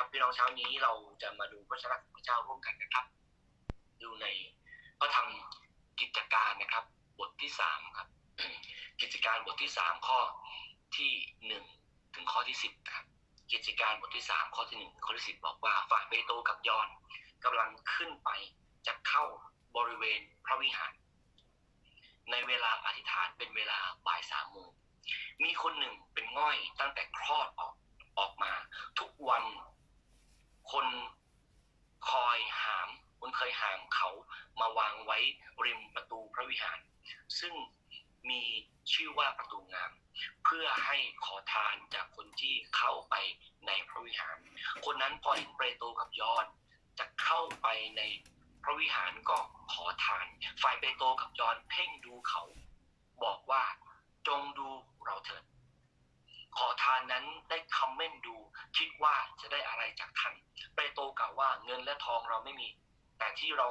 ครับพี่น้องเช้านี้เราจะมาดูพระชนะของพระเจ้าร่วมกันนะครับ ดูในพระธรรมกิจการนะครับ บทที่สามครับ กิจการบทที่สามข้อที่หนึ่งถึงข้อที่สิบครับ กิจการบทที่สามข้อที่หนึ่งข้อที่สิบบอกว่าฝ่ายเปโตรกับยอนกำลังขึ้นไปจะเข้าบริเวณพระวิหาร ในเวลาอธิษฐานเป็นเวลาบ่ายสามโมงมีคนหนึ่งเป็นง่อยตั้งแต่คลอดออกออกมา ทุกวัน คนคอยหาม คนเคยหามเขามาวางไว้ริมประตูพระวิหาร ซึ่งมีชื่อว่าประตูงาม เพื่อให้ขอทานจากคนที่เข้าไปในพระวิหาร คนนั้นพอเห็นเปโตรกับยอนจะเข้าไปในพระวิหารก็ขอทาน ฝ่ายเปโตรกับยอนเพ่งดูเขา บอกว่าจงดูเราเถิด ขอทานนั้นได้คำเม่นดู คิดว่าจะได้อะไรจากท่านเปโตรกล่าวว่าเงินและทองเราไม่มี แต่ที่เรา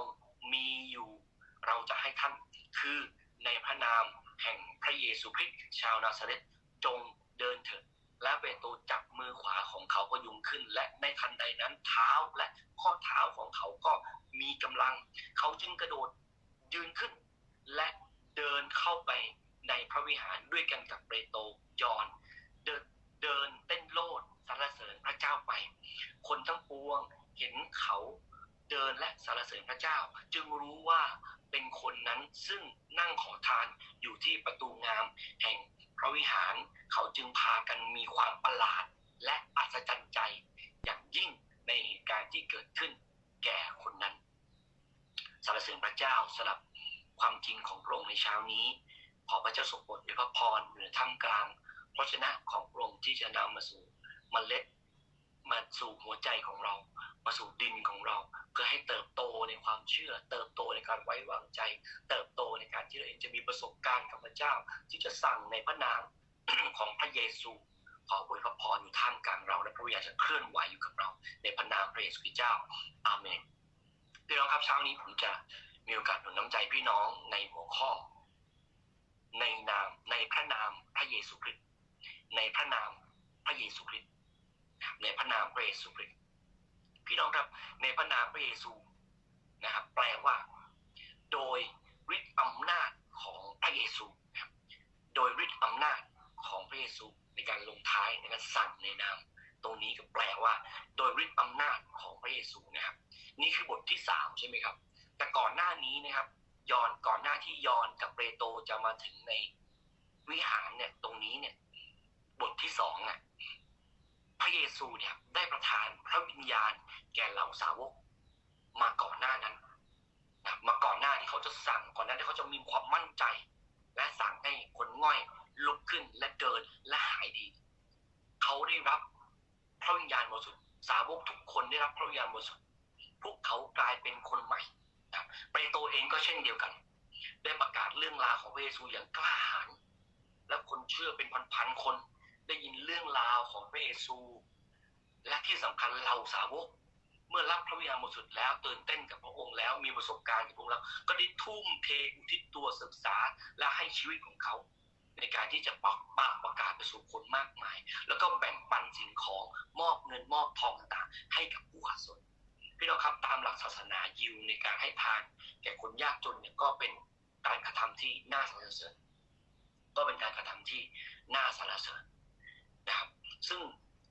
มีอยู่เราจะให้ท่าน คือในพระนามแห่งพระเยซูคริสต์ชาวนาซาเรตจงเดินเถิดและเปโตรจับมือขวาของเขาก็ยุงขึ้น และในทันใดนั้นเท้าและข้อเท้าของเขาก็มีกำลัง เขาจึงกระโดดยืนขึ้น และเดินเข้าไปในพระวิหารด้วยกันกับเปโตรยอน เดินเดินเต้นโลดสรรเสริญพระเจ้าไป คนทั้งปวงเห็นเขาเดินและสรรเสริญพระเจ้า จึงรู้ว่าเป็นคนนั้นซึ่งนั่งขอทานอยู่ที่ประตูงาม แห่งพระวิหารเขาจึงพากันมีความประหลาด และอัศจรรย์ใจ อย่างยิ่งในเหตุการณ์ที่เกิดขึ้น แก่คนนั้นสรรเสริญพระเจ้าสำหรับความจริงของพระองค์ในเช้านี้ ขอพระเจ้าทรงโปรดด้วยพระพรอท่ามกลาง พระชนะของพระองค์ที่จะนำมาสู่มเมล็ดมาสู่หัวใจของเรา มาสู่ดินของเรา เพื่อให้เติบโตในความเชื่อ เติบโตในการไว้วางใจ เติบโตในการที่เราเองจะมีประสบการณ์กับพระเจ้า ที่จะสั่งในพระนามของพระเยซู ขออวยพระพรอยู่ท่ามกลางเรา และพระวิญญาณจะเคลื่อนไหวอยู่กับเรา ในพระนามพระเยซูคริสต์เจ้า อาเมนพี่น้องครับเช้านี้ผมจะมีโอกาสหนุนน้ำใจพี่น้องในหัวข้อ ในนามในพระนามพระเยซูคริสต์ ในพระนามพระเยซูคริสต์ในพระนามพระเยซูคริสต์พี่น้องครับในพระนามพระเยซูนะครับแปลว่า โดยฤทธิ์อำนาจของพระเยซูโดยฤทธิ์อำนาจของพระเยซูในการลงท้ายในการสั่งในนามตรงนี้ก็แปลว่า โดยฤทธิ์อำนาจของพระเยซูนะครับ นี่คือบทที่สามใช่ไหมครับ แต่ก่อนหน้านี้นะครับ ยอนก่อนหน้าที่ยอนกับเปโตรจะมาถึงในวิหารเนี่ยตรงนี้เนี่ย บทที่สองอะพระเยซูเนี่ย ได้ประทานพระวิญญาณ แก่เหล่าสาวก มาก่อนหน้านั้นนะมาก่อนหน้าที่เขาจะสั่งก่อนหน้าที่เขาจะมีความมั่นใจ และสั่งให้คนง่อยลุกขึ้นและเดินและหายดี เขาได้รับพระวิญญาณบริสุทธิ์สาวกทุกคนได้รับพระวิญญาณบริสุทธิ์พวกเขากลายเป็นคนใหม่นะเปโตรเองก็เช่นเดียวกัน ได้ประกาศเรื่องราวของพระเยซูอย่างกล้าหาญและคนเชื่อเป็นพันๆคน ได้ยินเรื่องราวของพระเยซู และที่สำคัญเราสาวก เมื่อรับพระวิญญาณบริสุทธิ์แล้วตื่นเต้นกับพระองค์แล้วมีประสบการณ์กับพระองค์แล้ว ก็ได้ทุ่มเทอุทิศตัวศึกษาและให้ชีวิตของเขา ในการที่จะปักปากประกาศไปสู่คนมากมาย แล้วก็แบ่งปันสิ่งของมอบเงินมอบทองต่างๆให้กับผู้ขัดสนพี่น้องครับตามหลักศาสนายิวในการให้ทานแก่คนยากจนเนี่ยก็เป็นการกระทำที่น่าสรรเสริญก็เป็นการกระทำที่น่าสรรเสริญ นะครับ ซึ่ง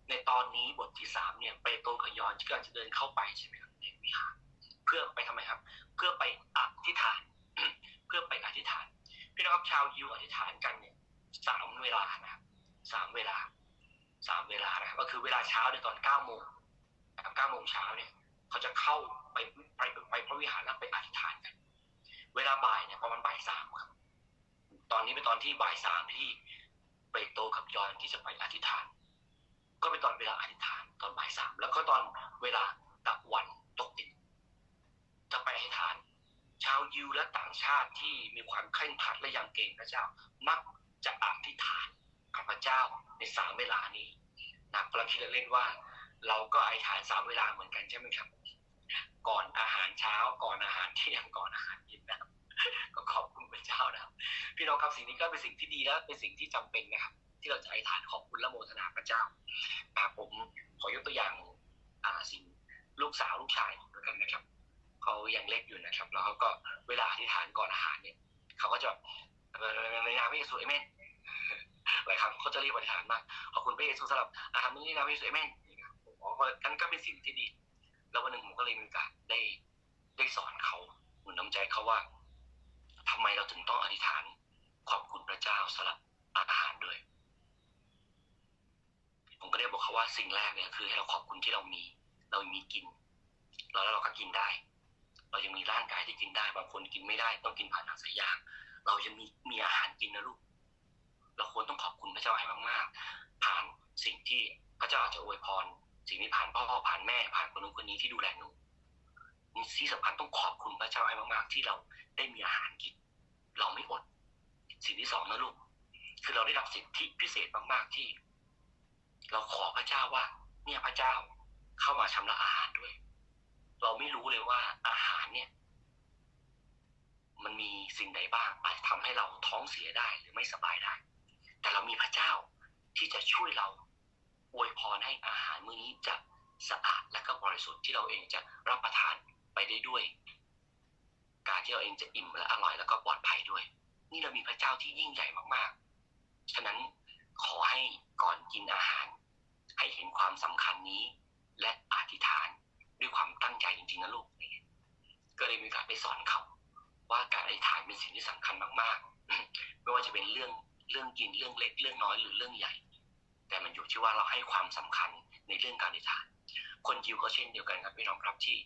ในตอนนี้บทที่สามเนี่ยเปโตกับยอนที่กำลังจะเดินเข้าไปใช่ไหมครับในวิหารเพื่อไปทำไมครับ เพื่อไปอธิษฐาน เพื่อไปอธิษฐาน พี่น้องครับชาวยิวอธิษฐานกันเนี่ยสามเวลานะครับสามเวลาสามเวลานะครับก็คือเวลาเช้าในตอนเก้าโมงเก้าโมงเช้าเนี่ย เขาจะเข้าไปไปไปพระวิหารแล้วไปอธิษฐานกัน เวลาบ่ายเนี่ยประมาณบ่ายสามครับ ตอนนี้เป็นตอนที่บ่ายสามที่ เปโตรกับยอนที่จะไปอธิษฐาน ก็เป็นตอนเวลาอธิษฐานตอนบ่ายสามแล้วก็ตอนเวลาตะวันตกดินจะไปอธิษฐาน ชาวยิวและต่างชาติที่มีความเคร่งครัดและยังเก่งพระเจ้า มักจะอธิษฐานกับพระเจ้าในสามเวลานี้นะกำลังคิดเล่นว่า เราก็อธิษฐานสามเวลาเหมือนกันใช่ไหมครับ ก่อนอาหารเช้าก่อนอาหารเที่ยงก่อนอาหารเย็นนะครับ ก็ขอบคุณพระเจ้านะครับ พี่น้องครับสิ่งนี้ก็เป็นสิ่งที่ดีและเป็นสิ่งที่จำเป็นนะครับ ที่เราจะอธิษฐานขอบคุณและโมทนาพระเจ้าอ่าผมขอยกตัวอย่างอ่าสิ่งลูกสาวลูกชายแล้วกันนะครับเขายังเล็กอยู่นะครับ แล้วเขาก็เวลาอธิษฐานก่อนอาหารเนี่ยเขาก็จะในนามพระเยซูเอเมนหลายครั้งเขาจะรีบอธิษฐานมากขอบคุณพระเยซูสำหรับอาหารมื้อนี้นะพระเยซูเอเมนผมบอกว่ากันก็เป็นสิ่งที่ดี แล้ววันหนึ่งผมก็เลยมีโอกาสได้ได้สอนเขาหนุนน้ำใจเขาว่า ทำไมเราถึงต้องอธิษฐานขอบคุณพระเจ้าสำหรับอาหารด้วย ผมก็ได้บอกเขาว่าสิ่งแรกเนี่ยคือให้เราขอบคุณที่เรามี เรามีกินแล้วเราก็กินได้ เรายังมีร่างกายที่กินได้บางคนกินไม่ได้ต้องกินผ่านทางสายยาง เรายังมีมีอาหารกินนะลูก เราควรต้องขอบคุณพระเจ้าให้มากๆ ผ่านสิ่งที่พระเจ้าอาจจะอวยพร สิ่งที่ผ่านพ่อผ่านแม่ผ่านคนนู้นคนนี้ที่ดูแลหนูนี่ที่สำคัญต้องขอบคุณพระเจ้าให้มากๆ ที่เราได้มีอาหารกิน เราไม่อด สิ่งที่สองนะลูก คือเราได้รับสิทธิพิเศษมากๆที่ เราขอพระเจ้าว่า เนี่ยพระเจ้าเข้ามาชำระอาหารด้วย เราไม่รู้เลยว่าอาหารเนี่ย มันมีสิ่งใดบ้างอาจจะทำให้เราท้องเสียได้หรือไม่สบายได้ แต่เรามีพระเจ้าที่จะช่วยเราอวยพรให้อาหารมื้อนี้จะสะอาดและก็บริสุทธิ์ที่เราเองจะรับประทานไปได้ด้วย การที่เราเองจะอิ่มและอร่อยแล้วก็ปลอดภัย ที่ยิ่งใหญ่มากๆ ฉะนั้นขอให้ก่อนกินอาหาร ให้เห็นความสำคัญนี้ และอธิษฐานด้วยความตั้งใจจริงๆนะลูกก็เลยมีโอกาสได้สอนเขาว่าการอธิษฐานเป็นสิ่งที่สำคัญมากๆ ไม่ว่าจะเป็นเรื่องเรื่องกินเรื่องเล็กเรื่องน้อยหรือเรื่องใหญ่ แต่มันอยู่ที่ว่าเราให้ความสำคัญในเรื่องการอธิษฐาน คนยิวก็เช่นเดียวกันครับพี่น้องครับที่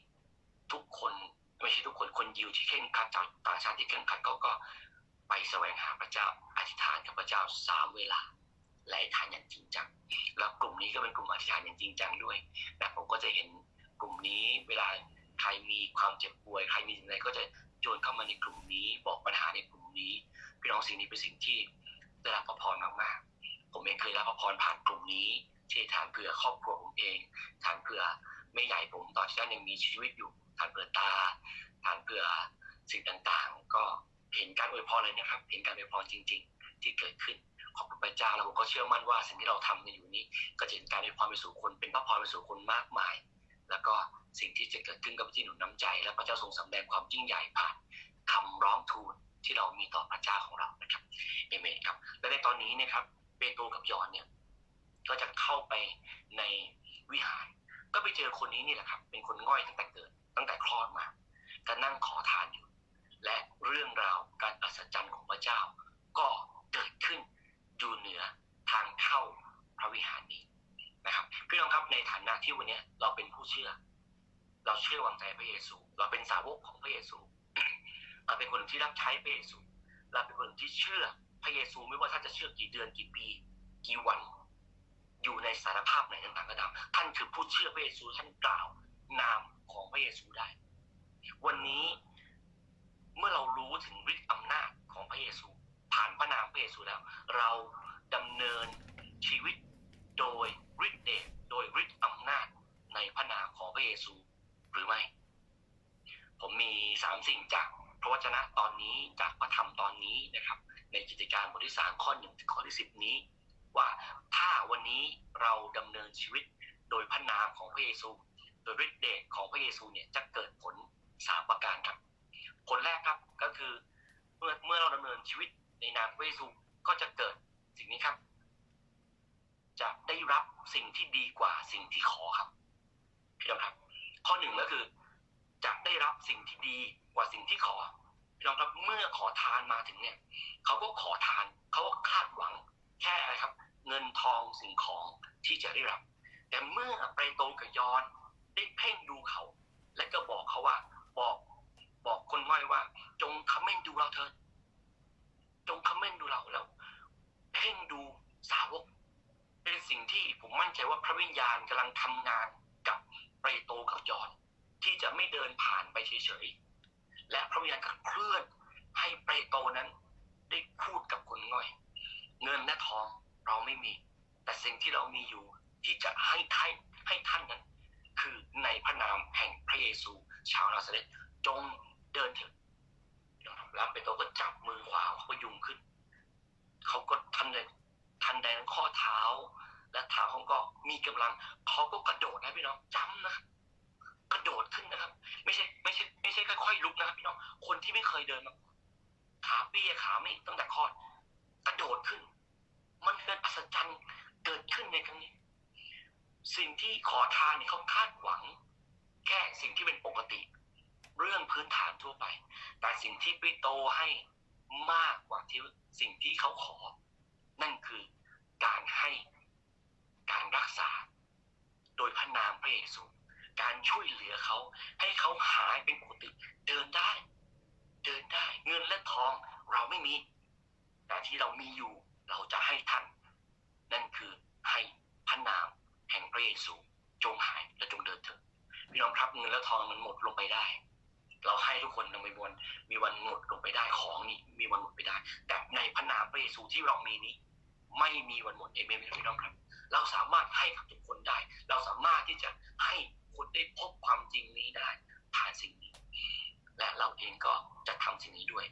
ทุกคนไม่ใช่ทุกคนคนยิวที่เข่งครัดจากต่างชาติที่เข่งครัดเขาก็ ไปแสวงหาพระเจ้าอธิษฐานกับพระเจ้าสามเวลา และอธิษฐานอย่างจริงจังแล้วกลุ่มนี้ก็เป็นกลุ่มอธิษฐานอย่างจริงจังด้วยแต่ผมก็จะเห็นกลุ่มนี้เวลาใครมีความเจ็บป่วย ใครมีสิ่งใดก็จะโยนเข้ามาในกลุ่มนี้ บอกปัญหาในกลุ่มนี้พี่น้องสิ่งนี้เป็นสิ่งที่ได้รับพระพรมากๆ ผมเองเคยรับพระพรผ่านกลุ่มนี้ที่ทานเผื่อครอบครัวผมเองทานเผื่อแม่ใหญ่ผมตอนที่ท่านยังมีชีวิตอยู่ทานเผื่อตาทานเผื่อสิ่งต่างๆ ก็ เห็นการอวยพรเลยนะครับ เห็นการอวยพรจริง ๆ ที่เกิดขึ้นขอบคุณพระเจ้าแล้วผมก็เชื่อมั่นว่าสิ่งที่เราทำในอยู่นี้ ก็จะเห็นการอวยพรไปสู่คนเป็นพระพรไปสู่คนมากมาย แล้วก็สิ่งที่จะเกิดขึ้นกับที่หนุนน้ำใจ และพระเจ้าทรงสำแดงความยิ่งใหญ่ผ่านคำร้องทูลที่เรามีต่อพระเจ้าของเรานะครับเอเมนครับ และในตอนนี้นะครับเปโตรกับยอนเนี่ยก็จะเข้าไปในวิหาร ก็ไปเจอคนนี้นี่แหละครับ เป็นคนง่อยตั้งแต่เกิด ตั้งแต่คลอดมา ก็นั่งขอทานอยู่ เรื่องราวการอัศจรรย์ของพระเจ้า ก็เกิดขึ้นอยู่เหนือทางเข้าพระวิหารนี้นะครับพี่น้องครับในฐานะที่วันนี้เราเป็นผู้เชื่อ เราเชื่อวางใจพระเยซู เราเป็นสาวกของพระเยซู เราเป็นคนที่รับใช้พระเยซู เราเป็นคนที่เชื่อพระเยซูไม่ว่าท่านจะเชื่อกี่เดือนกี่ปี กี่วัน อยู่ในสารภาพไหนต่างๆก็ตามท่านคือผู้เชื่อพระเยซูท่านกล่าวนามของพระเยซูได้ วันนี้เมื่อเรารู้ถึงฤทธิ์อำนาจของพระเยซู ผ่านพระนามพระเยซูแล้ว เราดำเนินชีวิตโดยฤทธิ์เดชโดยฤทธิ์อำนาจในพระนามของพระเยซูหรือไม่ ผมมีสามสิ่งจากพระวจนะตอนนี้จากพระธรรมตอนนี้นะครับ ในกิจการบทที่สามข้อหนึ่งถึงข้อที่สิบนี้ ว่าถ้าวันนี้เราดำเนินชีวิตโดยพระนามของพระเยซู โดยฤทธิ์เดชของพระเยซูเนี่ยจะเกิดผลสามประการครับ ผลแรกครับก็คือเมื่อเมื่อเราดำเนินชีวิตในนามพระเยซูก็จะเกิดสิ่งนี้ครับ จะได้รับ สิ่งที่ดีกว่าสิ่งที่ขอครับพี่น้องครับ ข้อหนึ่งก็คือ จะได้รับสิ่งที่ดีกว่าสิ่งที่ขอพี่น้องครับเมื่อขอทานมาถึงเนี่ยเขาก็ขอทานเขาก็คาดหวังแค่อะไรครับ เงินทองสิ่งของที่จะได้รับ แต่เมื่อเปโตรกับยอนได้เพ่งดูเขา และก็บอกเขาว่า บอกบอกคนง่อยว่า จงคอมเมนต์ดูเราเถิดจงคอมเมนต์ดูเราแล้ว เพ่งดูสาวก เป็นสิ่งที่ผมมั่นใจว่าพระวิญญาณกำลังทำงานกับเปโตรกับยอนที่จะไม่เดินผ่านไปเฉยๆ และพระวิญญาณก็เคลื่อนให้เปโตรนั้นได้พูดกับคนง่อย เงินและทองเราไม่มี แต่สิ่งที่เรามีอยู่ที่จะให้ท่านให้ท่านนั้น คือในพระนามแห่งพระเยซู ชาวนาซาเรตจงเดินเถิดแล้วเปโตรก็จับมือขวาเขาก็ยุงขึ้น เขาก็ทันเลยทันใดนั้นข้อเท้า และเท้าเขาก็มีกำลังเขาก็กระโดดนะพี่น้องจำนะกระโดดขึ้นนะครับ ไม่ใช่ไม่ใช่ไม่ใช่ค่อยๆลุกนะครับพี่น้องคนที่ไม่เคยเดินมาขาเปี้ยขาไม่ตั้งแต่คลอดกระโดดขึ้น มันเกิดอัศจรรย์เกิดขึ้นในครั้งนี้ สิ่งที่ขอทานเนี่ยเขาคาดหวัง แค่สิ่งที่เป็นปกติ เรื่องพื้นฐานทั่วไป แต่สิ่งที่ปิโตให้มากกว่าที่สิ่งที่เขาขอ นั่นคือการให้ การรักษา โดยพระนามพระเยซู การช่วยเหลือเขา ให้เขาหายเป็นปกติ เดินได้ เดินได้ เงินและทองเราไม่มี แต่ที่เรามีอยู่เราจะให้ท่าน นั่นคือให้พระนามแห่งพระเยซู จงหายและจงเดินเถิดพี่น้องครับเงินและทองมันหมดลงไปได้ เราให้ทุกคนมีวันมีวันหมดลงไปได้ของนี่มีวันหมดไปได้ แต่ในพระนามพระเยซูที่เรามีนี้ ไม่มีวันหมดเอเมนพี่น้องครับ เราสามารถให้กับทุกคนได้ เราสามารถที่จะให้คนได้พบความจริงนี้ได้ผ่านสิ่งนี้ และเราเองก็จะทำสิ่งนี้ด้วย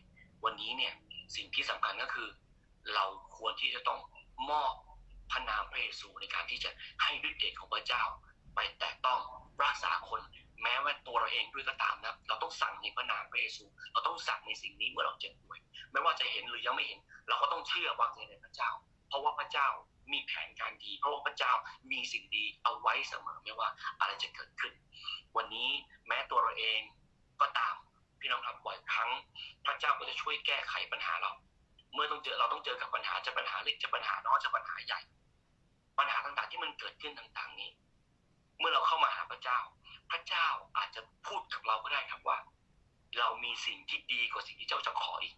วันนี้เนี่ยสิ่งที่สำคัญก็คือ เราควรที่จะต้องมอบพระนามพระเยซูในการที่จะให้ฤทธิ์เดชของพระเจ้า ไปแตะต้องรักษาคนแม้ว่าตัวเราเองด้วยก็ตามนะเราต้องสั่งในพระนามพระเยซู เราต้องสั่งในสิ่งนี้เมื่อเราเจ็บป่วย ไม่ว่าจะเห็นหรือยังไม่เห็น เราก็ต้องเชื่อวางใจในพระเจ้า เพราะว่าพระเจ้า มีแผนการดีเพราะพระเจ้ามีสิ่งดีเอาไว้เสมอไม่ว่าอะไรจะเกิดขึ้น วันนี้แม้ตัวเราเองก็ตามพี่น้องครับบ่อยครั้ง พระเจ้าก็จะช่วยแก้ไขปัญหาเรา เมื่อต้องเจอเราต้องเจอกับปัญหาจะปัญหาเล็กจะปัญหาน้อยจะปัญหาใหญ่ ปัญหาต่างๆที่มันเกิดขึ้นต่างๆนี้ เมื่อเราเข้ามาหาพระเจ้า พระเจ้าอาจจะพูดกับเราก็ได้ครับว่า เรามีสิ่งที่ดีกว่าสิ่งที่เจ้าจะขออีก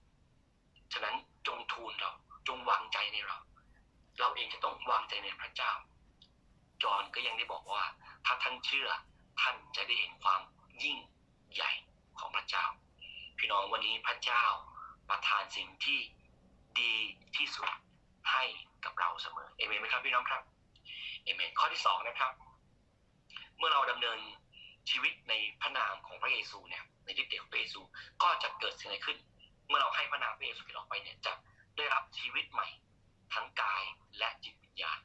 ฉะนั้นจงทูลเราจงวางใจในเรา เราเองจะต้องวางใจในพระเจ้า จอห์นก็ยังได้บอกว่า ถ้าท่านเชื่อท่านจะได้เห็นความยิ่งใหญ่ของพระเจ้า พี่น้องวันนี้พระเจ้าประทานสิ่งที่ดีที่สุดให้กับเราเสมอเอเมนไหมครับพี่น้องครับเอเมนข้อที่สองนะครับ เมื่อเราดำเนินชีวิตในพระนามของพระเยซูเนี่ยในทธิ์เดชของพระเยซูก็จะเกิดสิ่งอะไรขึ้น เมื่อเราให้พระนามพระเยซูออกไปเนี่ยจะได้รับชีวิตใหม่ ทั้งกายและจิตวิญญาณ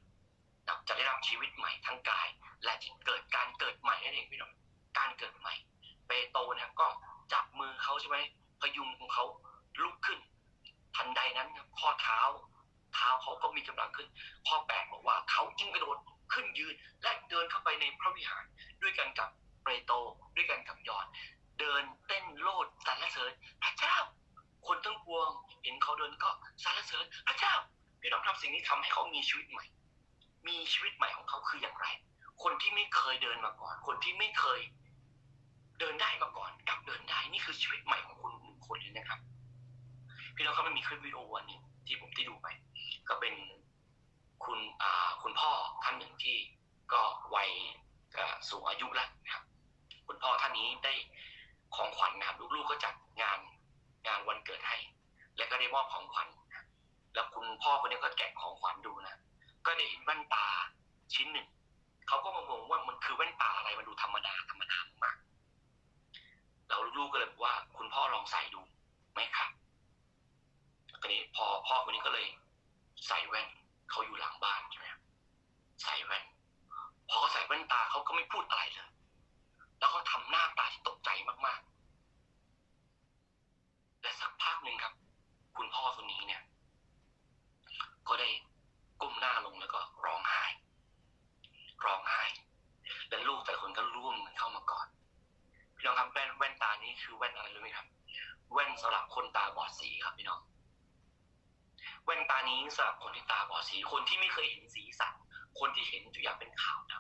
จะได้รับชีวิตใหม่ทั้งกาย และจิตเกิดการเกิดใหม่นั่นเองพี่น้องการเกิดใหม่ เปโตรนะก็จับมือเขาใช่ไหมพยุงของเขาลุกขึ้น ทันใดนั้นข้อเท้า เท้าเขาก็มีกำลังขึ้น ข้อแปดบอกว่าเขาจึงกระโดดขึ้นยืน และเดินเข้าไปในพระวิหาร ด้วยกันกับเปโตรด้วยกันกับยอน เดินเต้นโลดสรรเสริญพระเจ้า คนทั้งปวง เห็นเขาเดินก็สรรเสริญพระเจ้า พี่น้องครับสิ่งนี้ทำให้เขามีชีวิตใหม่ มีชีวิตใหม่ของเขาคืออย่างไร คนที่ไม่เคยเดินมาก่อน คนที่ไม่เคย เดินได้มาก่อนกลับเดินได้นี่คือชีวิตใหม่ของคุณหนึ่งคนเลยนะครับ พี่น้องครับมันมีคลิปวิดีโอวันหนึ่งที่ผมได้ดูไป ก็เป็นคุณอ่าคุณพ่อท่านหนึ่งที่ก็วัยสูงอายุแล้วนะครับ คุณพ่อท่านนี้ได้ของขวัญนะครับลูกๆก็จัดงานงานวันเกิดให้ และก็ได้มอบของขวัญ แล้วคุณพ่อคนนี้ก็แกะของขวัญดูนะก็ได้เห็นแว่นตาชิ้นหนึ่งเขาก็มางงว่ามันคือแว่นตาอะไรมันดูธรรมดาธรรมดามากๆแล้วลูกก็เลยบอกว่า คุณพ่อลองใส่ดูไหมครับทีนี้พอพ่อคนนี้ก็เลย ใส่แว่นเขาอยู่หลังบ้านใช่ไหมใส่แว่นพอเขาใส่แว่นตาเขาก็ไม่พูดอะไรเลย แล้วเขาทำหน้าตาที่ตกใจมากๆและสักพักหนึ่งครับ คุณพ่อคนนี้เนี่ย ก็ได้ก้มหน้าลงแล้วก็ร้องไห้ ร้องไห้ และลูกแต่คนก็ร่วมกันเข้ามากอดพี่น้องครับแว่นแว่นตานี้คือแว่นอะไรรู้ไหมครับ แว่นสำหรับคนตาบอดสีครับพี่น้อง แว่นตานี้สำหรับคนที่ตาบอดสี คนที่ไม่เคยเห็นสีสันคนที่เห็นทุกอย่างเป็นขาวด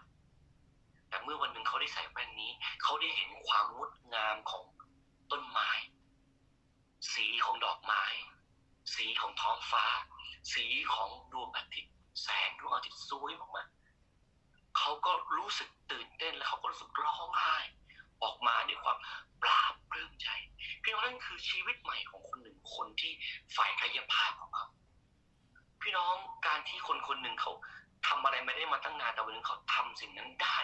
ำแต่เมื่อวันหนึ่งเขาได้ใส่แว่นนี้ เขาได้เห็นความงดงามของต้นไม้ สีของดอกไม้ สีของท้องฟ้า สีของดวงอาทิตย์ แสงดวงอาทิตย์สวยมากๆเขาก็รู้สึกตื่นเต้นและเขาก็รู้สึกร้องไห้ ออกมาด้วยความปลาบปลื้มใจพี่น้องนั่นคือชีวิตใหม่ของคนหนึ่งคนที่ฝ่ายกายภาพของเขาพี่น้องการที่คนคนหนึ่งเขาทำอะไรไม่ได้มาตั้งนานแต่วันนึงเขาทำสิ่งนั้นได้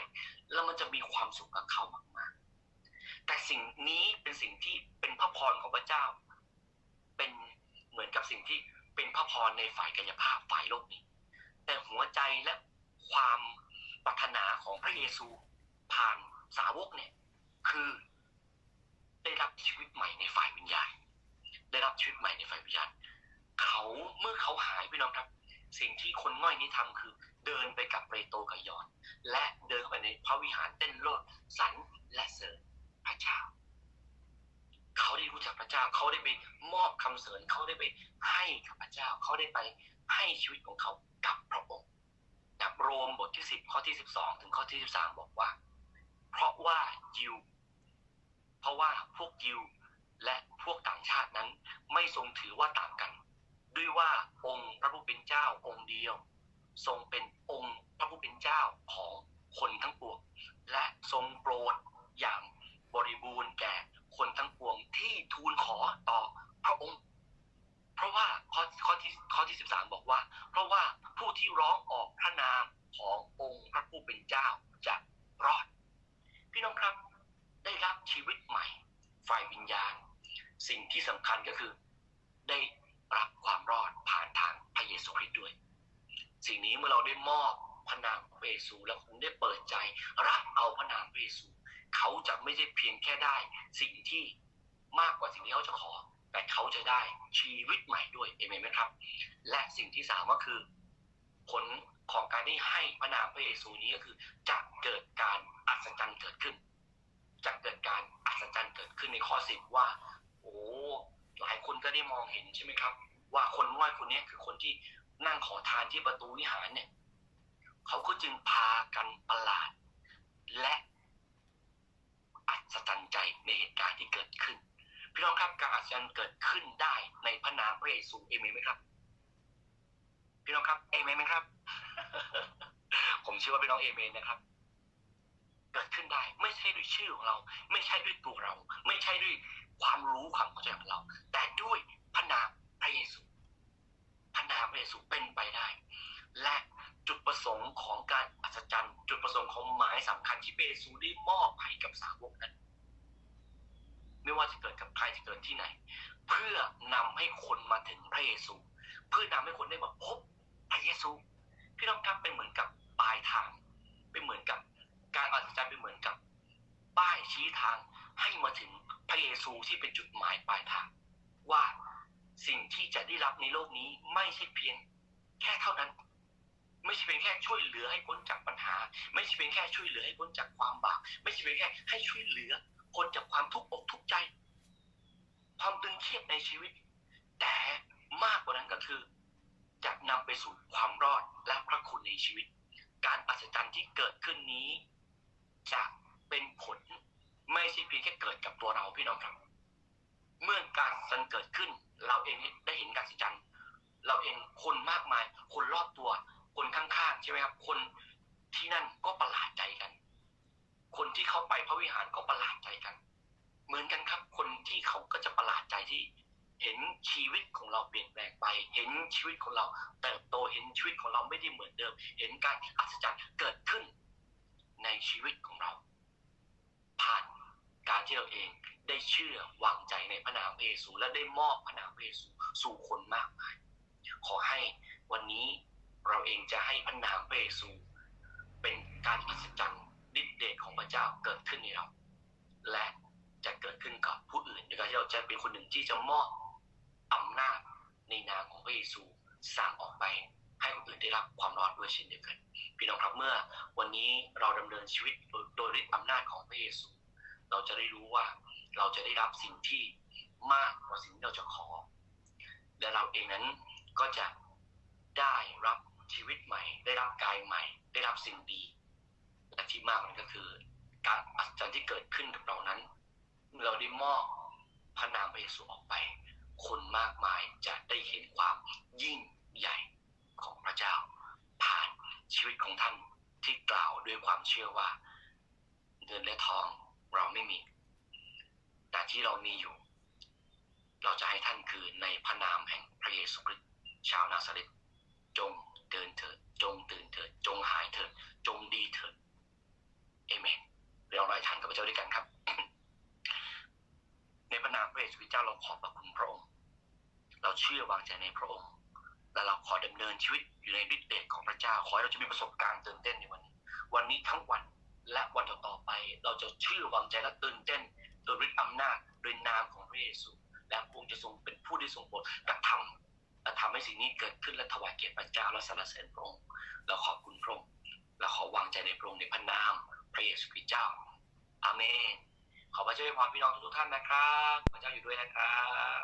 แล้วมันจะมีความสุขกับเขามากๆ แต่สิ่งนี้เป็นสิ่งที่เป็นพระพรของพระเจ้า เป็นเหมือนกับสิ่งที่ เป็นพระพรในฝ่ายกายภาพฝ่ายโลกนี้ แต่หัวใจและความปรารถนาของพระเยซูผ่านสาวกเนี่ย คือได้รับชีวิตใหม่ในฝ่ายวิญญาณ ได้รับชีวิตใหม่ในฝ่ายวิญญาณ เขาเมื่อเขาหายพี่น้องครับ สิ่งที่คนง่อยนี้ทำคือ เดินไปกับเปโตรกับยอน และเดินเข้าไปในพระวิหารเต้นโลดสันและเสริญพระเจ้า เขาได้รู้จัก พระเจ้าเขาได้ไปมอบคำเสริญเขาได้ไปให้กับพระเจ้าเขาได้ไปให้ชีวิตของเขากับพระองค์จากโรมบทที่สิบข้อที่สิบสองถึงข้อที่สิบสามบอกว่า เพราะว่ายิว เพราะว่าพวกยิวและพวกต่างชาตินั้น ไม่ทรงถือว่าต่างกัน ด้วยว่าองค์พระผู้เป็นเจ้าองค์เดียว ทรงเป็นองค์พระผู้เป็นเจ้าของคนทั้งปวงและทรงโปรดอย่างบริบูรณ์แก่ คนทั้งปวงที่ทูลขอต่อพระองค์ เพราะว่าข้อข้อที่ข้อที่สิบสามบอกว่า เพราะว่าผู้ที่ร้องออกพระนามขององค์พระผู้เป็นเจ้าจะรอด พี่น้องครับได้รับชีวิตใหม่ ฝ่ายวิญญาณ สิ่งที่สำคัญก็คือ ได้รับความรอดผ่านทางพระเยซูคริสต์ด้วย สิ่งนี้เมื่อเราได้มอบพระนามพระเยซู แล้วคุณได้เปิดใจรับเอาพระนามพระเยซู เขาจะไม่ใช่เพียงแค่ได้ สิ่งที่มากกว่าสิ่งที่เขาจะขอ แต่เขาจะได้ชีวิตใหม่ด้วยเอเมนไหมครับ และสิ่งที่สามก็คือ ผลของการได้ให้พระนามพระเยซูนี้ก็คือ จะเกิดการอัศจรรย์เกิดขึ้น จะเกิดการอัศจรรย์เกิดขึ้นในข้อสิบว่า โอ้หลายคนก็ได้มองเห็นใช่ไหมครับ ว่าคนง่อยคนนี้คือคนที่นั่งขอทานที่ประตูวิหารเนี่ยเขาก็จึงพากันประหลาด และ อัศจรรย์ใจในเหตุการณ์ที่เกิดขึ้น พี่น้องครับการอัศจรรย์เกิดขึ้นได้ในพระนามพระเยซูเอเมนไหมครับ พี่น้องครับเอเมนไหมครับ ผมเชื่อว่าพี่น้องเอเมนนะครับ เกิดขึ้นได้ไม่ใช่ด้วยชื่อของเรา ไม่ใช่ด้วยตัวเรา ไม่ใช่ด้วยความรู้ความเข้าใจของเรา แต่ด้วยพระนามพระเยซูพระนามพระเยซูเป็นไปได้ และจุดประสงค์ของการอัศจรรย์ จุดประสงค์ของหมายสำคัญที่พระเยซูได้มอบให้กับสาวก ไม่ว่าจะเกิดกับใครจะเกิดที่ไหน เพื่อนำให้คนมาถึงพระเยซู เพื่อนำให้คนได้มาพบพระเยซู พี่น้องครับเป็นเหมือนกับปลายทาง เป็นเหมือนกับการอัศจรรย์เป็นเหมือนกับป้ายชี้ทางให้มาถึงพระเยซูที่เป็นจุดหมายปลายทาง ว่าสิ่งที่จะได้รับในโลกนี้ไม่ใช่เพียงแค่เท่านั้น ไม่ใช่เพียงแค่ช่วยเหลือให้พ้นจากปัญหา ไม่ใช่เพียงแค่ช่วยเหลือให้พ้นจากความบาปไม่ใช่เพียงแค่ให้ช่วยเหลือ พ้นจากความทุกข์อกทุกข์ใจ ความตึงเครียดในชีวิต แต่มากกว่านั้นก็คือ จะนำไปสู่ความรอดและพระคุณในชีวิต การอัศจรรย์ที่เกิดขึ้นนี้ จะเป็นผลไม่ใช่เพียงแค่เกิดกับตัวเราพี่น้องครับ เมื่อการอัศจรรย์เกิดขึ้น เราเองได้เห็นการอัศจรรย์เราเองคนมากมาย คนรอบตัว คนข้างๆใช่ไหมครับ คนที่นั่นก็ประหลาด คนที่เข้าไปพระวิหารก็ประหลาดใจกัน เหมือนกันครับ คนที่เขาก็จะประหลาดใจที่ เห็นชีวิตของเราเปลี่ยนแปลงไป เห็นชีวิตของเราเติบโตเห็นชีวิตของเราไม่ได้เหมือนเดิม เห็นการอัศจรรย์เกิดขึ้นในชีวิตของเรา ผ่านการที่เราเองได้เชื่อวางใจในพระนามพระเยซูและได้มอบพระนามพระเยซูสู่คนมากมายขอให้วันนี้เราเองจะให้พระนามพระเยซู เป็นการอัศจรรย์ ฤทธิเดชของพระเจ้าเกิดขึ้นในเรา และจะเกิดขึ้นกับผู้อื่นโดยการที่เราจะเป็นคนหนึ่งที่จะมอบอำนาจในนามของพระเยซูสั่งออกไป ให้คนอื่นได้รับความรอดด้วยเช่นเดียวกัน พี่น้องครับเมื่อวันนี้เราดำเนินชีวิตโดยโดยฤทธิ์อำนาจของพระเยซู เราจะได้รู้ว่าเราจะได้รับสิ่งที่มากกว่าสิ่งที่เราจะขอ และเราเองนั้นก็จะได้รับชีวิตใหม่ ได้รับกายใหม่ ได้รับสิ่งดี และที่มากมันก็คือ การอัศจรรย์ที่เกิดขึ้นกับเรานั้น เมื่อเราได้มอบพ ระนามพระเยซูออกไป คนมากมายจะได้เห็นความยิ่งใหญ่ของพระเจ้า ผ่านชีวิตของท่านที่กล่าวด้วยความเชื่อว่า เงินและทองเราไม่มี แต่ที่เรามีอยู่ เราจะให้ท่านคือในพระนามแห่งพระเยซูคริสต์ชาวนาซาเรตจงเดินเถิดจงตื่นเถิดจงหายเถิดจงดีเถิดเอเมนเรารายทานกับพระเจ้าด้วยกันครับ ในพระนามพระเยซูคริสต์เจ้าเราขอบพระคุณพระางใจในพระองค์ และเราขอดำเนินชีวิตอยู่ในฤทธิ์เดชของพระเจ้า ขอให้เราจะมีประสบการณ์ตื่นเต้นในวันนี้ วันนี้ทั้งวันและวันต่อๆไป เราจะเชื่อวางใจและตื่นเต้นโดยฤทธิ์อำนาจโดยนามของพระเยซู และพระองค์จะทรงเป็นผู้ที่ทรงโปรดกระทำและทำให้สิ่งนี้เกิดขึ้นและถวายเกียรติพระเจ้าและสรรเสริญพระองค์เราขอบคุณพระองค์และขอวางใจในพระองค์ในพระนามพระเยซูคริสต์เจ้า อาเมน ขอพระเจ้าอวยพรพี่น้องทุกท่านนะครับ พระเจ้าอยู่ด้วยนะครับ